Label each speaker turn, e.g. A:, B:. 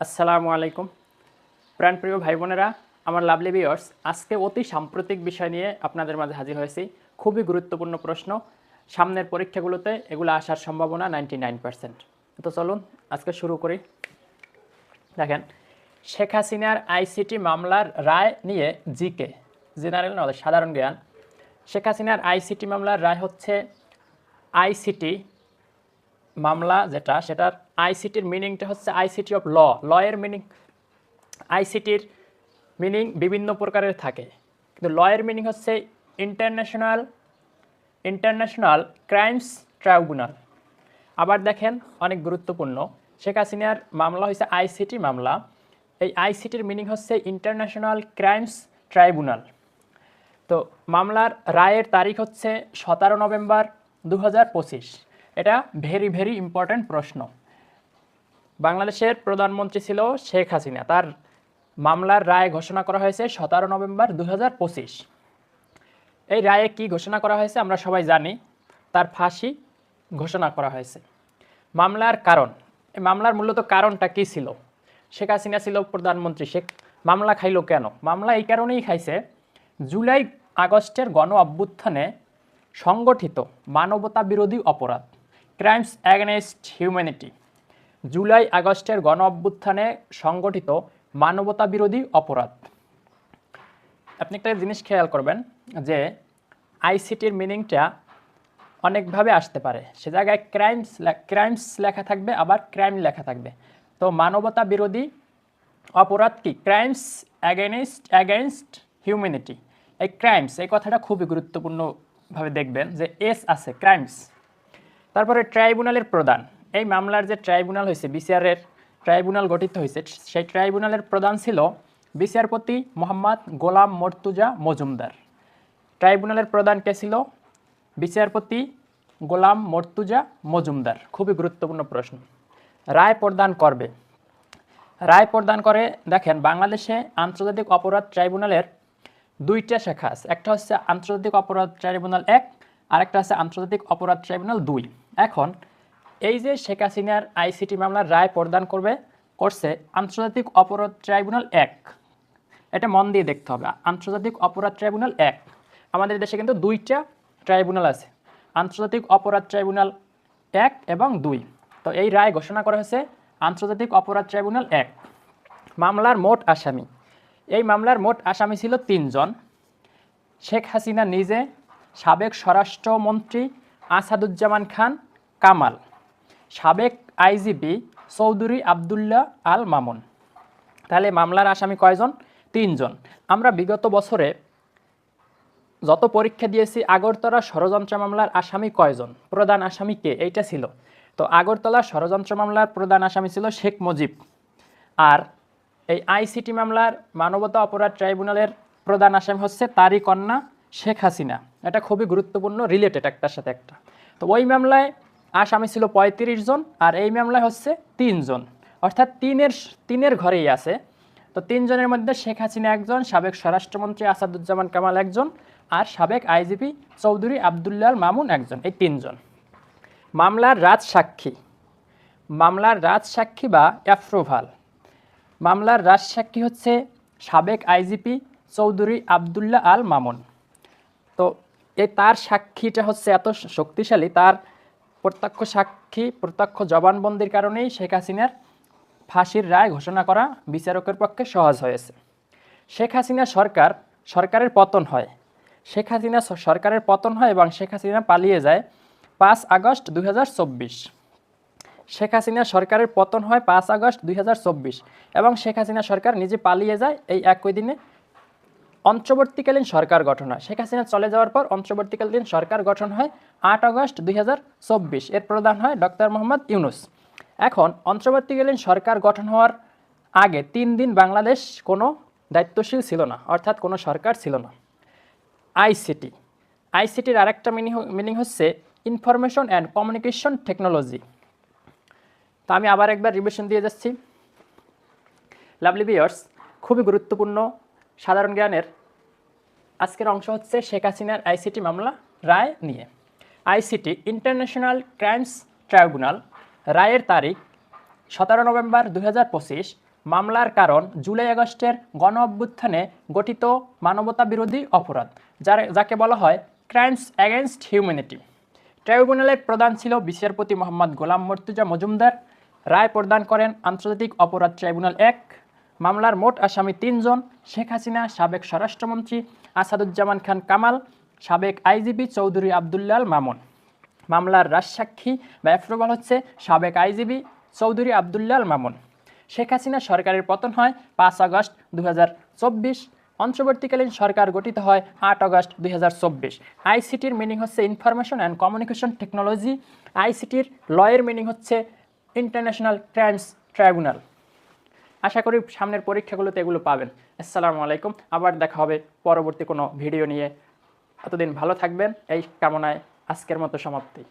A: আসসালামু আলাইকুম। প্রাণপ্রিয় ভাই বোনেরা আমার লাভলি ভিউয়ার্স আজকে অতি সাম্প্রতিক বিষয় নিয়ে আপনাদের মাঝে হাজির হয়েছি। খুবই গুরুত্বপূর্ণ প্রশ্ন। সামনের পরীক্ষাগুলোতে এগুলো আসার সম্ভাবনা নাইনটি নাইন পার্সেন্ট। তো চলুন, আজকে শুরু করি। দেখেন, শেখ হাসিনার আইসিটি মামলার রায় নিয়ে জিকে, জেনারেল নলেজ, সাধারণ জ্ঞান। শেখ হাসিনার আইসিটি মামলার রায় হচ্ছে আইসিটি মামলা যেটা, সেটার আইসিটির মিনিংটা হচ্ছে আইসিটি অফ ল ল এর মিনিং আইসিটির মিনিং বিভিন্ন প্রকারের থাকে। কিন্তু ল এর মিনিং হচ্ছে ইন্টারন্যাশনাল ইন্টারন্যাশনাল ক্রাইমস ট্রাইব্যুনাল আবার দেখেন, অনেক গুরুত্বপূর্ণ। শেখ হাসিনার মামলা হয়েছে আইসিটি মামলা। এই আইসিটির মিনিং হচ্ছে ইন্টারন্যাশনাল ক্রাইমস ট্রাইব্যুনাল তো মামলার রায়ের তারিখ হচ্ছে সতেরো নভেম্বর দু হাজার পঁচিশ। এটা ভেরি ভেরি ইম্পর্ট্যান্ট প্রশ্ন। বাংলাদেশের প্রধানমন্ত্রী ছিল শেখ হাসিনা। তার মামলার রায় ঘোষণা করা হয়েছে সতেরো নভেম্বর দু হাজার পঁচিশ। এই রায়ে কি ঘোষণা করা হয়েছে আমরা সবাই জানি। তার ফাঁসি ঘোষণা করা হয়েছে। মামলার কারণ, এই মামলার মূলত কারণটা কি ছিল? শেখ হাসিনা ছিল প্রধানমন্ত্রী। শেখ মামলা খাইলো কেন? মামলা এই কারণেই খাইছে, জুলাই আগস্টের গণ অভ্যুত্থানে সংগঠিত মানবতা বিরোধী অপরাধ, ক্রাইমস অ্যাগেনস্ট হিউম্যানিটি। জুলাই আগস্টের গণ অভ্যুত্থানে সংগঠিত মানবতা বিরোধী অপরাধ। আপনি একটা জিনিস খেয়াল করবেন যে আইসিটির মিনিংটা অনেকভাবে আসতে পারে। সে জায়গায় ক্রাইমস ক্রাইমস লেখা থাকবে, আবার ক্রাইম লেখা থাকবে। তো মানবতা বিরোধী অপরাধ কি? Crimes against against humanity. এই ক্রাইমস, এই কথাটা খুবই গুরুত্বপূর্ণভাবে দেখবেন যে এস আছে, ক্রাইমস। তারপরে ট্রাইব্যুনালের প্রধান। এই মামলার যে ট্রাইব্যুনাল হয়েছে, বিসিআরের ট্রাইব্যুনাল গঠিত হয়েছে, সেই ট্রাইব্যুনালের প্রধান ছিল বিচারপতি মোহাম্মদ গোলাম মর্তুজা মজুমদার। ট্রাইব্যুনালের প্রধান কে ছিল? বিচারপতি গোলাম মর্তুজা মজুমদার। খুবই গুরুত্বপূর্ণ প্রশ্ন। রায় প্রদান করবে। রায় প্রদান করে, দেখেন, বাংলাদেশে আন্তর্জাতিক অপরাধ ট্রাইব্যুনালের দুইটা শাখা আছে। একটা হচ্ছে আন্তর্জাতিক অপরাধ ট্রাইব্যুনাল এক আর একটা আছে আন্তর্জাতিক অপরাধ ট্রাইব্যুনাল দুই। এখন এই যে শেখ হাসিনার আইসিটি মামলার রায় প্রদান করবে, করছে আন্তর্জাতিক অপরাধ ট্রাইব্যুনাল এক। এটা মন দিয়ে দেখতে হবে, আন্তর্জাতিক অপরাধ ট্রাইব্যুনাল এক। আমাদের দেশে কিন্তু দুইটা ট্রাইব্যুনাল আছে, আন্তর্জাতিক অপরাধ ট্রাইব্যুনাল এক এবং দুই। তো এই রায় ঘোষণা করা হয়েছে আন্তর্জাতিক অপরাধ ট্রাইব্যুনাল এক। মামলার মোট আসামি, এই মামলার মোট আসামি ছিল তিনজন। শেখ হাসিনা নিজে সাবেক স্বরাষ্ট্রমন্ত্রী আসাদুজ্জামান খান কামাল। সাবেক আইজিপি চৌধুরী আবদুল্লাহ আল মামুন। তাহলে মামলার আসামি কয়জন? তিনজন। আমরা বিগত বছরে যত পরীক্ষা দিয়েছি, আগরতলা ষড়যন্ত্র মামলার আসামি কয়জন? প্রধান আসামি কে? এইটা ছিল। তো আগরতলা ষড়যন্ত্র মামলার প্রধান আসামি ছিল শেখ মুজিব। আর এই আইসিটি মামলার মানবতা অপরাধ ট্রাইব্যুনালের প্রধান আসামি হচ্ছে তারই কন্যা শেখ হাসিনা। এটা খুবই গুরুত্বপূর্ণ রিলেটেড একটার সাথে একটা। তো ওই মামলায় আসামি ছিল পঁয়ত্রিশ জন আর এই মামলায় হচ্ছে তিনজন। অর্থাৎ তিনের তিনের ঘরেই আছে। তো তিনজনের মধ্যে শেখ হাসিনা একজন, সাবেক স্বরাষ্ট্রমন্ত্রী আসাদুজ্জামান কামাল একজন আর সাবেক আইজিপি চৌধুরী আবদুল্লাহ মামুন একজন, এই তিনজন। মামলার রাজ সাক্ষী মামলার রাজ সাক্ষী বা অ্যাপ্রুভাল মামলার রাজ সাক্ষী হচ্ছে সাবেক আইজিপি চৌধুরী আবদুল্লাহ আল মামুন। তো এই তার সাক্ষীটা হচ্ছে এত শক্তিশালী, তার প্রত্যক্ষ সাক্ষী, প্রত্যক্ষ জবানবন্দির কারণেই শেখ হাসিনার ফাঁসির রায় ঘোষণা করা বিচারকের পক্ষে সহজ হয়েছে। শেখ হাসিনা সরকার, সরকারের পতন হয়। শেখ হাসিনা সরকারের পতন হয় এবং শেখ হাসিনা পালিয়ে যায় পাঁচ আগস্ট দুই হাজার চব্বিশ। শেখ হাসিনা সরকারের পতন হয় পাঁচ আগস্ট দুই হাজার চব্বিশ এবং শেখ হাসিনা সরকার নিজে পালিয়ে যায় এই একই দিনে অন্তর্বর্তীকালীন সরকার গঠন হয়। শেখ হাসিনা চলে যাওয়ার পর অন্তর্বর্তীকালীন সরকার গঠন হয় আট আগস্ট দুই হাজার চব্বিশ। এর প্রধান হয় ডক্টর মোহাম্মদ ইউনুস। এখন অন্তর্বর্তীকালীন সরকার গঠন হওয়ার আগে তিন দিন বাংলাদেশ কোনো দায়িত্বশীল ছিল না, অর্থাৎ কোনো সরকার ছিল না। আইসিটি আইসিটির আরেকটা মিনিং মিনিং হচ্ছে ইনফরমেশন অ্যান্ড কমিউনিকেশন টেকনোলজি। তো আমি আবার একবার রিভিশন দিয়ে যাচ্ছি। লাভলি বিয়ার্স খুবই গুরুত্বপূর্ণ সাধারণ জ্ঞানের আজকের অংশ হচ্ছে শেখ হাসিনার আইসিটি মামলা রায় নিয়ে। আইসিটি ইন্টারন্যাশনাল ক্রাইমস ট্রাইব্যুনাল রায়ের তারিখ সতেরো নভেম্বর দু হাজার পঁচিশ। মামলার কারণ জুলাই আগস্টের গণ অভ্যুত্থানে গঠিত মানবতা বিরোধী অপরাধ, যার যাকে বলা হয় ক্রাইমস অ্যাগেনস্ট হিউম্যানিটি। ট্রাইব্যুনালের প্রধান ছিল বিচারপতি মোহাম্মদ গোলাম মর্তুজা মজুমদার। রায় প্রদান করেন আন্তর্জাতিক অপরাধ ট্রাইব্যুনাল এক মামলার মোট আসামি তিনজন, শেখ হাসিনা, সাবেক স্বরাষ্ট্রমন্ত্রী আসাদুজ্জামান খান কামাল, সাবেক আইজিপি চৌধুরী আবদুল্লাল মামুন। মামলার রাজসাক্ষী বা অ্যাপ্রুভাল হচ্ছে সাবেক আইজিবি চৌধুরী আবদুল্লাল মামুন। শেখ হাসিনা সরকারের পতন হয় পাঁচ আগস্ট দু অন্তর্বর্তীকালীন সরকার গঠিত হয় আট আগস্ট দু হাজার চব্বিশ। আইসিটির মিনিং হচ্ছে ইনফরমেশন অ্যান্ড কমিউনিকেশন টেকনোলজি আইসিটির লয়ের মিনিং হচ্ছে ইন্টারন্যাশনাল ক্রাইমস ট্রাইব্যুনাল আশা করি সামনের পরীক্ষাগুলোতে এগুলো পাবেন। আসসালামু আলাইকুম, আবার দেখা হবে পরবর্তী কোনো ভিডিও নিয়ে। এতদিন ভালো থাকবেন, এই কামনায় আজকের মতো সমাপ্তি।